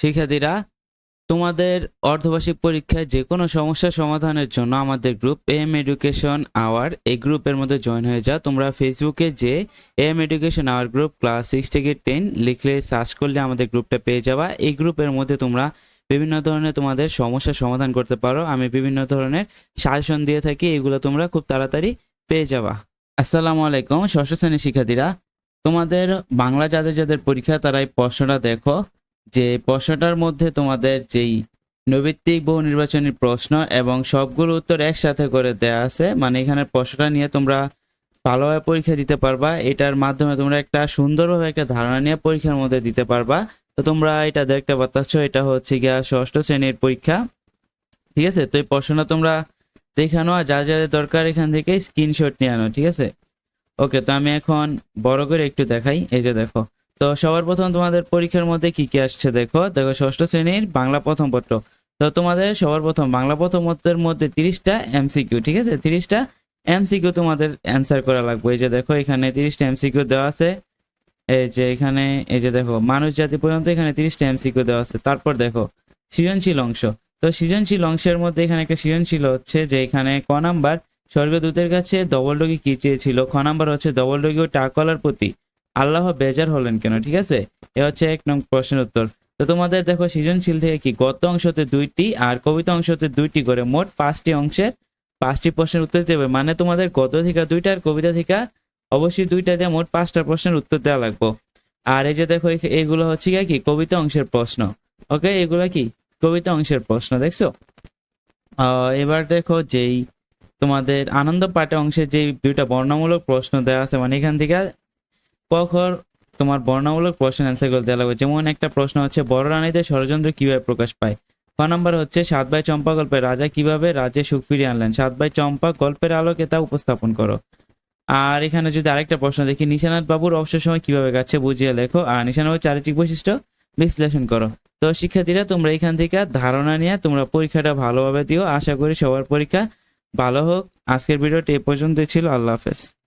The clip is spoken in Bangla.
শিক্ষার্থীরা, তোমাদের অর্ধবার্ষিক পরীক্ষায় যে কোনো সমস্যা সমাধানের জন্য আমাদের গ্রুপ এম এডুকেশন আওয়ার এই গ্রুপের মধ্যে জয়েন হয়ে যাও। তোমরা ফেসবুকে যে M education hour group class six থেকে টেন লিখলে সার্চ করলে আমাদের গ্রুপটা পেয়ে যাবা। এই গ্রুপের মধ্যে তোমরা বিভিন্ন ধরনের তোমাদের সমস্যার সমাধান করতে পারো। আমি বিভিন্ন ধরনের সাজেশন দিয়ে থাকি, এগুলো তোমরা খুব তাড়াতাড়ি পেয়ে যাবা। আসসালামু আলাইকুম, ষষ্ঠ শ্রেণির শিক্ষার্থীরা। তোমাদের বাংলা যাদের যাদের পরীক্ষা, তারা এই প্রশ্নটা দেখো। যে প্রশ্নটার মধ্যে তোমাদের যেই নৈবিত্তিক বহু নির্বাচনী প্রশ্ন এবং সবগুলো উত্তর একসাথে করে দেয়া আছে মানে এখানে প্রশ্নটা নিয়ে তোমরা ভালোভাবে পরীক্ষা দিতে পারবা। এটার মাধ্যমে তোমরা একটা সুন্দরভাবে একটা ধারণা নিয়ে পরীক্ষার মধ্যে দিতে পারবা। তো তোমরা এটা দেখতে পাচ্ছ এটা হচ্ছে গিয়া ষষ্ঠ শ্রেণির পরীক্ষা। ঠিক আছে? তো এই প্রশ্নটা তোমরা দেখানো আর যা যা দরকার এখান থেকে স্ক্রিনশট নিয়ে আনো, ঠিক আছে? ওকে তো আমি এখন বড় করে একটু দেখাই। এই যে দেখো তো সবার প্রথম তোমাদের পরীক্ষার মধ্যে কি কি আসছে দেখো? দেখো ষষ্ঠ শ্রেণির বাংলা প্রথম পত্র। তো তোমাদের সবার প্রথম বাংলা প্রথম পত্রের মধ্যে তিরিশটা এমসিকিউ, ঠিক আছে? তিরিশটা এমসিকিউ তোমাদের অ্যান্সার করা লাগবে। এই যে দেখো, এখানে তিরিশটা এমসিকিউ দেওয়া আছে। এই যে এখানে, এই যে দেখো, মানুষ জাতি পর্যন্ত এখানে তিরিশটা এমসিকিউ দেওয়া আছে। তারপর দেখো, সৃজনশীল অংশ। তো সৃজনশীল অংশের মধ্যে এখানে একটা সৃজনশীল হচ্ছে যে এখানে ক নাম্বার, স্বর্গদূতের কাছে ডবল ডগি কি চেয়েছিল? খ নাম্বার হচ্ছে ডবল ডগি ও টাকলার প্রতি। আল্লাহ বেজার হলেন কেন? ঠিক আছে? এ হচ্ছে এক নং প্রশ্নের উত্তর। তো তোমাদের দেখো সৃজনশীল থেকে কি গত অংশতে দুইটি আর কবিতা অংশতে দুইটি করে মোট পাঁচটি অংশের পাঁচটি প্রশ্নের উত্তর দিতে হবে। মানে তোমাদের গত থেকে দুইটা আর কবিতা থেকে অবশ্যই দুইটা দিয়ে মোট পাঁচটা প্রশ্নের উত্তর দেওয়া লাগবো। আর এই যে দেখো এগুলো হচ্ছে কি? কবিতা অংশের প্রশ্ন। ওকে? এগুলো কি? কবিতা অংশের প্রশ্ন, দেখছ? এবার দেখো যেই তোমাদের আনন্দ পাঠে অংশে যে দুইটা বর্ণমূলক প্রশ্ন দেওয়া আছে মানে এখান থেকে কখর তোমার বর্ণামূলক প্রশ্ন অ্যান্সার করে দেওয়া লাগবে। যেমন একটা প্রশ্ন হচ্ছে, বড় রানীদের ষড়যন্ত্র কীভাবে প্রকাশ পায়? ক নম্বর হচ্ছে, সাত ভাই চম্পা গল্পে রাজা কীভাবে রাজ্যে সুখ ফিরিয়ে আনলেন? সাত ভাই চম্পা গল্পের আলোকে তা উপস্থাপন করো। আর এখানে যদি আরেকটা প্রশ্ন দেখি, নিশানাথ বাবুর অবসর সময় কীভাবে কাটছে বুঝিয়ে লেখো। আর নিশানাথ চারিত্রিক বৈশিষ্ট্য বিশ্লেষণ করো। তো শিক্ষার্থীরা, তোমরা এখান থেকে ধারণা নিয়ে তোমরা পরীক্ষাটা ভালোভাবে দিও। আশা করি সবার পরীক্ষা ভালো হোক। আজকের ভিডিওটি এ পর্যন্তই ছিল। আল্লাহ হাফেজ।